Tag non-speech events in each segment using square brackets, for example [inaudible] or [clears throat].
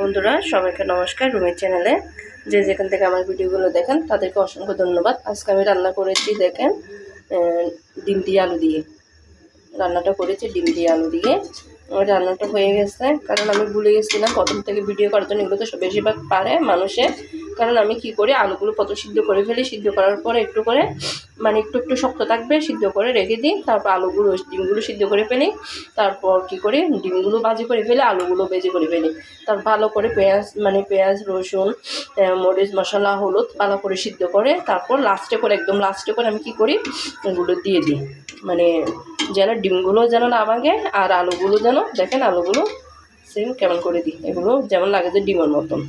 বন্ধুরা, সবাইকে নমস্কার রুমের চ্যানেলে। যে যেখান থেকে আমার ভিডিওগুলো দেখেন, তাদেরকে অসংখ্য ধন্যবাদ। আজকে আমি রান্না করেছি, দেখেন ডিম দিয়ে আলু দিয়ে। রান্নাটা করেছি ডিম দিয়ে আলু দিয়ে। আমার রান্নাটা হয়ে গেছে, কারণ আমি ভুলে গেছিলাম প্রথম থেকে ভিডিও করার জন্য, এগুলো তো বেশিরভাগ পারে মানুষে। কারণ আমি কি করি? আলুগুলো কত সিদ্ধ করে ফেলি। সিদ্ধ করার পরে একটু করে মানে একটু একটু শক্ত থাকবে, সিদ্ধ করে রেখে দিই। তারপর আলুগুলো, ডিমগুলো সিদ্ধ করে ফেলি। তারপর কি করি? ডিমগুলো ভাজি করে ফেলে, আলুগুলো বেজে করে ফেলি। তারপর ভালো করে পেঁয়াজ মানে পেঁয়াজ, রসুন মরিচ, মশলা, হলুদ ভালো করে সিদ্ধ করে তারপর লাস্টে করে, একদম লাস্টে করে আমি কি করি? এগুলো দিয়ে দিই। মানে যেন ডিমগুলো যেন না ভাঙে আর আলুগুলো যেন, দেখেন আলুগুলো সেম কেমন করে দিই। এগুলো যেমন লাগে যে ডিমের মতন।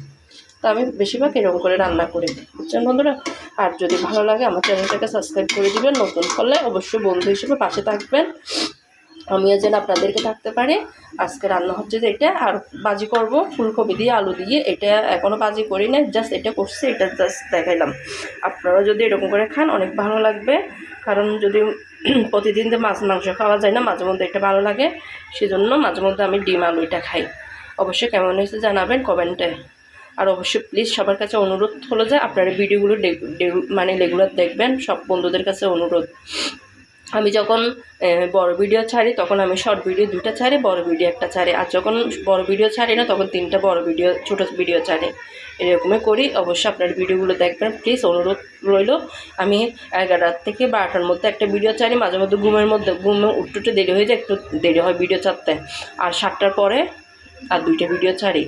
তা আমি বেশিরভাগ এরকম করে রান্না করি। বুঝছেন বন্ধুরা? আর যদি ভালো লাগে, আমার চ্যানেলটাকে সাবস্ক্রাইব করে দিবেন। নতুন করলে অবশ্যই বন্ধু হিসেবে পাশে থাকবেন। আমিও যেন আপনাদেরকে থাকতে পারি। আজকে রান্না হচ্ছে যে এটা, আর বাজি করব ফুলকপি দিয়ে, আলু দিয়ে। এটা এখনও বাজি করি না জাস্ট এটা করছি, এটা জাস্ট দেখাইলাম। আপনারা যদি এরকম করে খান, অনেক ভালো লাগবে। কারণ যদি [clears throat] প্রতিদিন তো মাছ, মাংস খাওয়া যায় না, মাঝে মধ্যে এটা ভালো লাগে। সেজন্য মাঝে মধ্যে আমি ডিম, আলু এটা খাই। অবশ্যই কেমন হয়েছে জানাবেন কমেন্টে। আর অবশ্যই প্লিজ সবার কাছে অনুরোধ হলো যে আপনারা ভিডিওগুলো মানে রেগুলার দেখবেন, সব বন্ধুদের কাছে অনুরোধ। আমি যখন বড় ভিডিও ছাড়ি, তখন আমি শর্ট ভিডিও দুটো ছাড়ি, বড় ভিডিও একটা ছাড়ি। আর যখন বড় ভিডিও ছাড়ি না, তখন তিনটা বড় ভিডিও ছোট ভিডিও ছাড়ি। এরকমই করি, অবশ্যই আপনার ভিডিওগুলো দেখবেন। প্লিজ অনুরোধ রইল, আমি এগারোটার থেকে বারোটার মধ্যে একটা ভিডিও ছাড়ি, মাঝে মধ্যে ঘুমের মধ্যে, ঘুমে উঠতে দেরি হয়ে যায়, একটু দেরি হয় ভিডিও ছাড়তে। আর সাতটার পরে আর দুইটা ভিডিও ছাড়ি।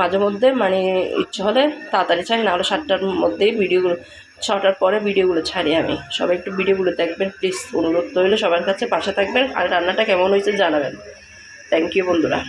মাঝে মধ্যে মানে ইচ্ছে হলে তাড়াতাড়ি ছাড়ি না হলে সাতটার মধ্যেই ভিডিওগুলো ছটার পরে ভিডিওগুলো ছাড়ি আমি। সবাই একটু ভিডিওগুলো দেখবেন প্লিজ অনুরোধ রইলে সবার কাছে, পাশে থাকবেন। আর রান্নাটা কেমন হয়েছে জানাবেন। থ্যাংক ইউ বন্ধুরা।